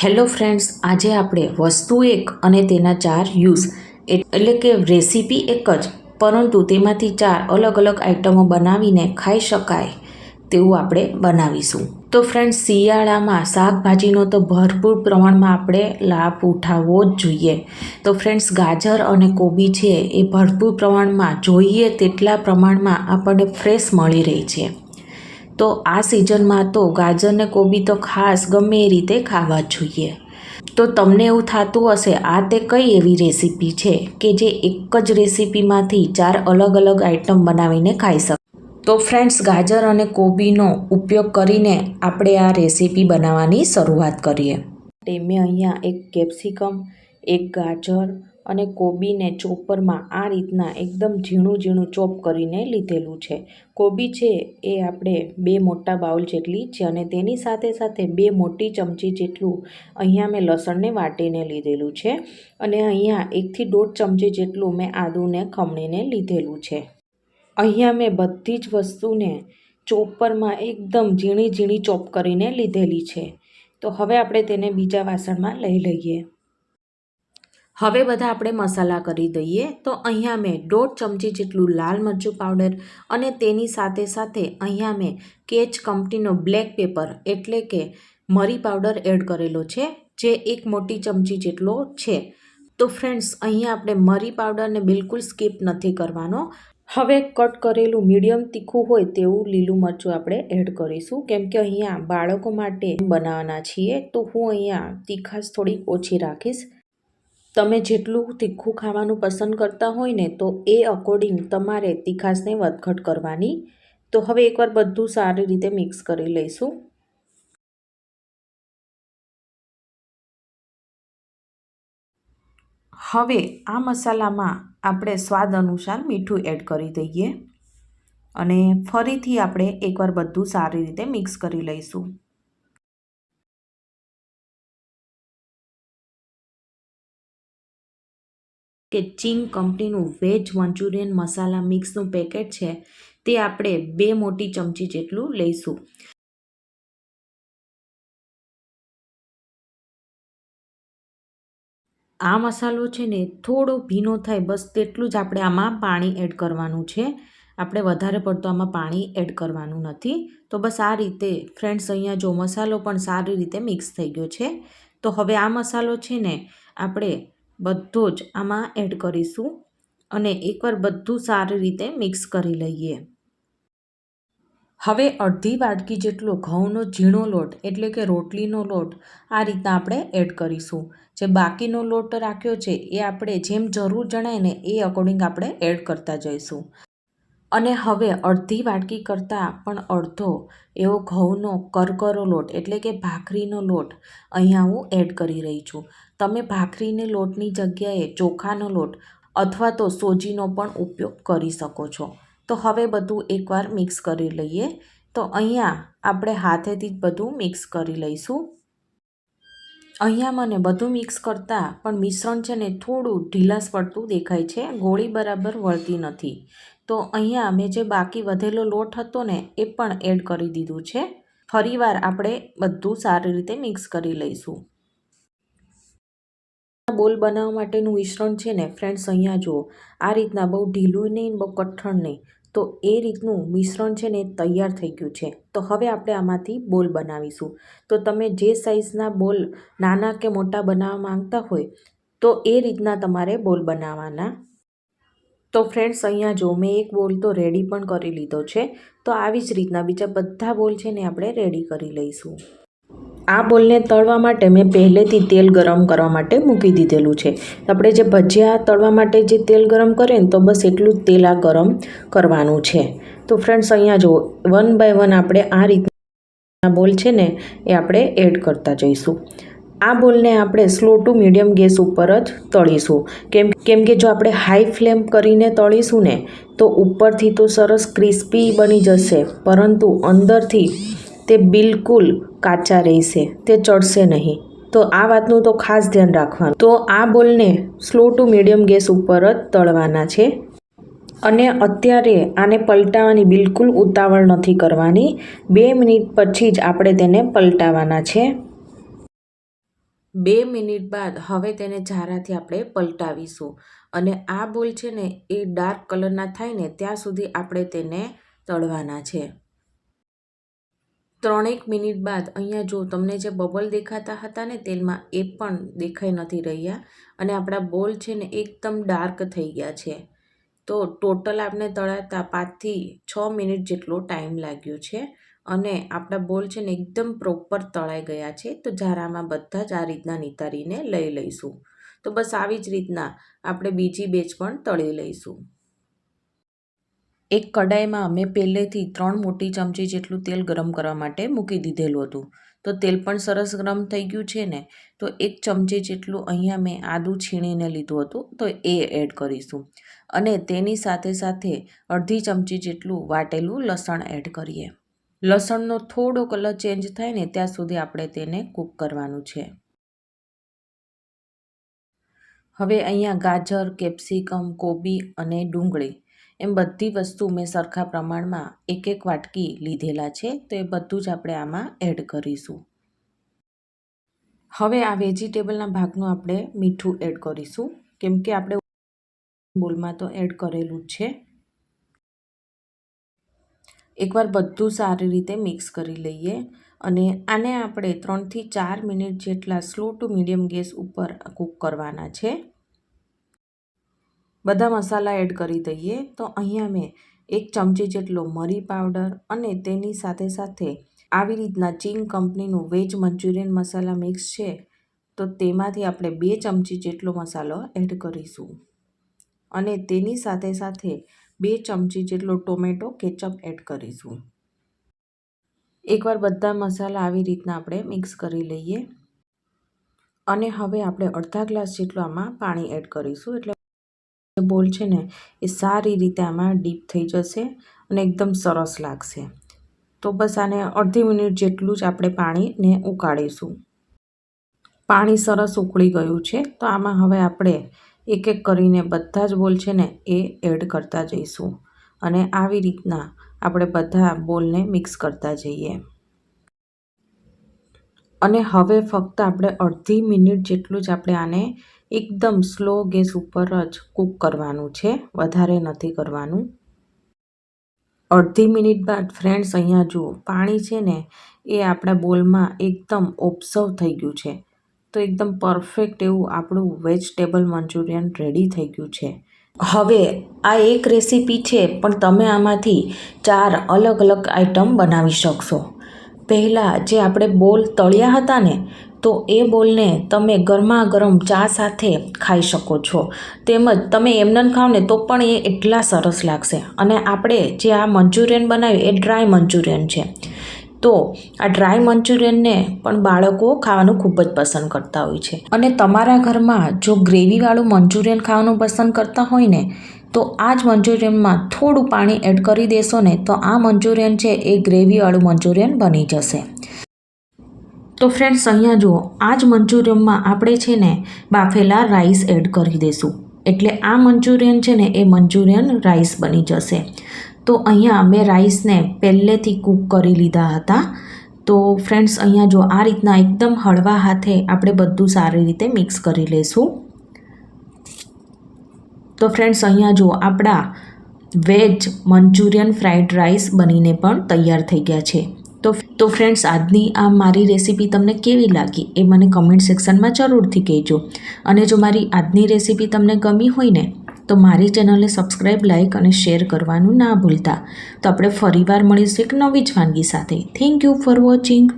Hello friends, આજે આપણે વસ્તુ એક અને તેના ચાર યુઝ. એટલે કે રેસીપી એક જ, પરંતુ તેમાંથી ચાર અલગ અલગ આઇટમો બનાવીને ખાઈ શકાય તેવું આપણે બનાવીશું. તો ફ્રેન્ડ્સ, શિયાળામાં શાકભાજીનો તો ભરપૂર પ્રમાણમાં આપણે લાભ ઉઠાવવો જ જોઈએ. તો ફ્રેન્ડ્સ, ગાજર અને કોબી છે એ ભરપૂર પ્રમાણમાં, જોઈએ તેટલા પ્રમાણમાં આપણને ફ્રેશ મળી રહી છે. તો આ સિઝનમાં તો ગાજર ને કોબી તો ખાસ ગમે એ રીતે ખાવા જોઈએ. તો તમને એવું થતું હશે, આ તે કઈ એવી રેસીપી છે કે જે એક જ રેસીપીમાંથી ચાર અલગ અલગ આઇટમ બનાવીને ખાઈ શકો? તો ફ્રેન્ડ્સ, ગાજર અને કોબીનો ઉપયોગ કરીને આપણે આ રેસીપી બનાવવાની શરૂઆત કરીએ. તે મેં અહીંયા એક કેપ્સિકમ, એક ગાજર અને કોબીને ચોપરમાં આ રીતના એકદમ ઝીણું ઝીણું ચોપ કરીને લીધેલું છે. કોબી છે એ આપણે બે મોટા બાઉલ જેટલી છે અને તેની સાથે સાથે બે મોટી ચમચી જેટલું અહીંયા મેં લસણને વાટીને લીધેલું છે અને અહીંયા એકથી દોઢ ચમચી જેટલું મેં આદુને ખમણીને લીધેલું છે. અહીંયા મેં બધી જ વસ્તુને ચોપરમાં એકદમ ઝીણી ઝીણી ચોપ કરીને લીધેલી છે. તો હવે આપણે તેને બીજા વાસણમાં લઈ લઈએ. હવે બધા આપણે મસાલા કરી દઈએ, તો અહીંયા મેં દોઢ ચમચી જેટલું લાલ મરચું પાવડર અને તેની સાથે સાથે અહીંયા મેં કેચ કંપનીનો બ્લેક પેપર એટલે કે મરી પાવડર એડ કરેલો છે, જે એક મોટી ચમચી જેટલો છે. તો ફ્રેન્ડ્સ અહીંયા આપણે મરી પાવડરને બિલકુલ સ્કીપ નથી કરવાનો. હવે કટ કરેલું મીડિયમ તીખું હોય તેવું લીલું મરચું આપણે એડ કરીશું. કેમ કે અહીંયા બાળકો માટે બનાવવાના છીએ, તો હું અહીંયા તીખાશ થોડી ઓછી રાખીશ. તમે જેટલું તીખું ખાવાનું પસંદ કરતા હોય ને તો એ અકોર્ડિંગ તમારે તીખાશને વધઘટ કરવાની. તો હવે એકવાર બધું સારી રીતે મિક્સ કરી લઈશું. હવે આ મસાલામાં આપણે સ્વાદ અનુસાર મીઠું એડ કરી દઈએ. અને ફરીથી આપણે એકવાર બધું સારી રીતે મિક્સ કરી લઈશું. કે ચિંગ કંપનીનું વેજ મંચુરિયન મસાલા મિક્સનું પેકેટ છે તે આપણે બે મોટી ચમચી જેટલું લઈશું. આ મસાલો છે ને થોડો ભીનો થાય બસ તેટલું જ આપણે આમાં પાણી એડ કરવાનું છે. આપણે વધારે પડતો આમાં પાણી એડ કરવાનું નથી. તો બસ આ રીતે ફ્રેન્ડ્સ અહીંયા જો મસાલો પણ સારી રીતે મિક્સ થઈ ગયો છે. તો હવે આ મસાલો છે ને આપણે બધો જ આમાં એડ કરીશું અને એકવાર બધું સારી રીતે મિક્સ કરી લઈએ. હવે અડધી વાટકી જેટલો ઘઉંનો ઝીણો લોટ, એટલે કે રોટલીનો લોટ, આ રીતના આપણે એડ કરીશું. જે બાકીનો લોટ રાખ્યો છે, એ આપણે જેમ જરૂર જણાય ને એ અકોર્ડિંગ આપણે એડ કરતા જઈશું. અને હવે અડધી વાટકી કરતાં પણ અડધો એવો ઘઉંનો કરકરો લોટ, એટલે કે ભાખરીનો લોટ, અહીંયા હું એડ કરી રહી છું. તમે ભાખરીને લોટની જગ્યાએ ચોખાનો લોટ અથવા તો સોજીનો પણ ઉપયોગ કરી શકો છો. તો હવે બધું એકવાર મિક્સ કરી લઈએ. તો અહીંયા આપણે હાથેથી જ બધું મિક્સ કરી લઈશું. અહીંયા મને બધું મિક્સ કરતાં પણ મિશ્રણ છે ને થોડું ઢીલાસ પડતું દેખાય છે, ગોળી બરાબર વળતી નથી. તો અહીંયા મેં જે બાકી વધેલો લોટ હતો ને એ પણ એડ કરી દીધું છે. ફરીવાર આપણે બધું સારી રીતે મિક્સ કરી લઈશું. બોલ બનાવવા માટેનું મિશ્રણ છે ને ફ્રેન્ડ્સ અહીંયા જુઓ. આ રીતના બહુ ઢીલું નહીં બહુ કઠણ નહીં. તો એ રીતનું મિશ્રણ છે ને તૈયાર થઈ ગયું છે. તો હવે આપણે આમાંથી બોલ બનાવીશું. તો તમે જે સાઇઝના બોલ નાના કે મોટા બનાવવા માંગતા હોય, તો એ રીતના તમારે બોલ બનાવવાના. તો ફ્રેન્ડ્સ અહીંયા જો મેં એક બોલ તો રેડી પણ કરી લીધો છે. તો આવી જ રીતના બીજા બધા બોલ છે ને આપણે રેડી કરી લઈશું. આ બોલને તળવા માટે મેં પહેલેથી તેલ ગરમ કરવા માટે મૂકી દીધેલું છે. આપણે જે ભજીયા તળવા માટે જે તેલ ગરમ કરીએ ને તો બસ એટલું જ તેલ આ ગરમ કરવાનું છે. તો ફ્રેન્ડ્સ અહીંયા જુઓ વન બાય વન આપણે આ રીતના બોલ છે ને, એ આપણે એડ કરતા જઈશું. આ બોલને આપણે સ્લો ટુ મીડિયમ ગેસ ઉપર જ તળીશું. કેમ કેમ કે જો આપણે હાઈ ફ્લેમ કરીને તળીશું ને, તો ઉપરથી તો સરસ ક્રિસ્પી બની જશે. પરંતુ અંદરથી તે બિલકુલ કાચા રહેશે, તે ચડશે નહીં. તો આ વાતનું તો ખાસ ધ્યાન રાખવાનું. તો આ બોલને સ્લો ટુ મીડિયમ ગેસ ઉપર જ તળવાના છે. અને અત્યારે આને પલટાવવાની બિલકુલ ઉતાવળ નથી કરવાની. બે મિનિટ પછી જ આપણે તેને પલટાવવાના છે. બે મિનિટ બાદ હવે તેને ઝારાથી આપણે પલટાવીશું. અને આ બોલ છે ને એ ડાર્ક કલરના થાય ને ત્યાં સુધી આપણે તેને તળવાના છે. ત્રણેક મિનિટ બાદ અહીંયા જો તમને જે બબલ દેખાતા હતા ને તેલમાં, એ પણ દેખાઈ નથી રહ્યા અને આપણા બોલ છે ને એકદમ ડાર્ક થઈ ગયા છે. તો ટોટલ આપણે તળાતા પાંચથી છ મિનિટ જેટલો ટાઈમ લાગ્યો છે અને આપણા બોલ છે ને એકદમ પ્રોપર તળાઈ ગયા છે. તો ઝારામાં બધા જ આ રીતના નિતારીને લઈ લઈશું. તો બસ આવી જ રીતના આપણે બીજી બેચ પણ તળી લઈશું. એક કડાઈમાં મેં પહેલેથી ત્રણ મોટી ચમચી જેટલું તેલ ગરમ કરવા માટે મૂકી દીધેલું હતું. તો તેલ પણ સરસ ગરમ થઈ ગયું છે ને? તો એક ચમચી જેટલું અહીંયા મેં આદું છીણીને લીધું હતું, તો એ એડ કરીશું. અને તેની સાથે સાથે અડધી ચમચી જેટલું વાટેલું લસણ એડ કરીએ. લસણનો થોડો કલર ચેન્જ થાય ને ત્યાં સુધી આપણે તેને કૂક કરવાનું છે. હવે અહીંયા ગાજર, કેપ્સિકમ, કોબી અને ડુંગળી એમ બધી વસ્તુ મેં સરખા પ્રમાણમાં એક એક વાટકી લીધેલા છે, તો એ બધું જ આપણે આમાં એડ કરીશું. હવે આ વેજીટેબલના ભાગનું આપણે મીઠું એડ કરીશું, કેમ કે આપણે બોલમાં તો એડ કરેલું જ છે. એકવાર બધું સારી રીતે મિક્સ કરી લઈએ અને આને આપણે ત્રણથી ચાર મિનિટ જેટલા સ્લો ટુ મીડિયમ ગેસ ઉપર કૂક કરવાના છે. બધા મસાલા એડ કરી દઈએ. તો અહીંયા મેં એક ચમચી જેટલો મરી પાવડર અને તેની સાથે સાથે આવી રીતના ચીંગ કંપનીનું વેજ મંચુરિયન મસાલા મિક્સ છે. તો તેમાંથી આપણે બે ચમચી જેટલો મસાલો એડ કરીશું. અને તેની સાથે સાથે બે ચમચી જેટલો ટોમેટો કેચઅપ એડ કરીશું. એકવાર બધા મસાલા આવી રીતના આપણે મિક્સ કરી લઈએ. અને હવે આપણે અડધા ગ્લાસ જેટલું આમાં પાણી એડ કરીશું. એટલે બોલ છે ને, એ સારી રીતે આમાં ડીપ થઈ જશે અને એકદમ સરસ લાગશે. તો બસ આને અડધી મિનિટ જેટલું જ આપણે પાણીને ઉકાળીશું. પાણી સરસ ઉકળી ગયું છે, તો આમાં હવે આપણે એક એક કરીને બધા જ બોલ છે ને, એ એડ કરતા જઈશું. અને આવી રીતના આપણે બધા બોલને મિક્સ કરતા જઈએ. અને હવે ફક્ત આપણે અડધી મિનિટ જેટલું જ આપણે આને એકદમ સ્લો ગેસ ઉપર જ કૂક કરવાનું છે. વધારે નથી કરવાનું. અડધી મિનિટ બાદ ફ્રેન્ડ્સ, અહીંયા જુઓ, પાણી છે ને, એ આપણા બોલમાં એકદમ ઓબ્ઝર્વ થઈ ગયું છે. તો એકદમ પરફેક્ટ એવું આપણું વેજીટેબલ મંચુરિયન રેડી થઈ ગયું છે. હવે આ એક રેસીપી છે, પણ તમે આમાંથી ચાર અલગ અલગ આઈટમ બનાવી શકશો. પહેલાં જે આપણે બોલ તળ્યા હતા ને તો એ બોલને તમે ગરમા ગરમ ચા સાથે ખાઈ શકો છો. તેમજ તમે એમને ખાઓ ને તો પણ એ એટલા સરસ લાગશે. અને આપણે જે આ મંચુરિયન બનાવ્યું એ ડ્રાય મંચુરિયન છે. તો આ ડ્રાય મંચુરિયનને પણ બાળકો ખાવાનું ખૂબ જ પસંદ કરતા હોય છે. અને તમારા ઘરમાં જો ગ્રેવીવાળું મંચુરિયન ખાવાનું પસંદ કરતા હોય ને, તો આ જ મંચુરિયનમાં થોડું પાણી એડ કરી દેશો ને, તો આ મંચુરિયન છે એ ગ્રેવીવાળું મંચુરિયન બની જશે. તો ફ્રેન્ડ્સ અહીંયા જુઓ આ જ મંચુરિયમમાં આપણે છે ને બાફેલા રાઈસ એડ કરી દઈશું. એટલે આ મંચુરિયન છે ને એ મંચુરિયન રાઈસ બની જશે. તો અહીંયા મેં રાઈસને પહેલેથી કૂક કરી લીધા હતા. તો ફ્રેન્ડ્સ અહીંયા જો આ રીતના એકદમ હળવા હાથે આપણે બધું સારી રીતે મિક્સ કરી લઈશું. તો ફ્રેન્ડ્સ અહીંયા જો આપણા વેજ મંચુરિયન ફ્રાઈડ રાઈસ બનીને પણ તૈયાર થઈ ગયા છે. તો તો ફ્રેન્ડ્સ આજની આ મારી રેસીપી તમને કેવી લાગી એ મને કમેન્ટ સેક્શનમાં જરૂરથી કહેજો. અને જો મારી આજની રેસીપી તમને ગમી હોય ને, તો મારી ચેનલને સબસ્ક્રાઈબ લાઇક અને શેર કરવાનું ના ભૂલતા. તો આપણે ફરીવાર મળીશું એક નવી જ વાનગી સાથે. Thank you for watching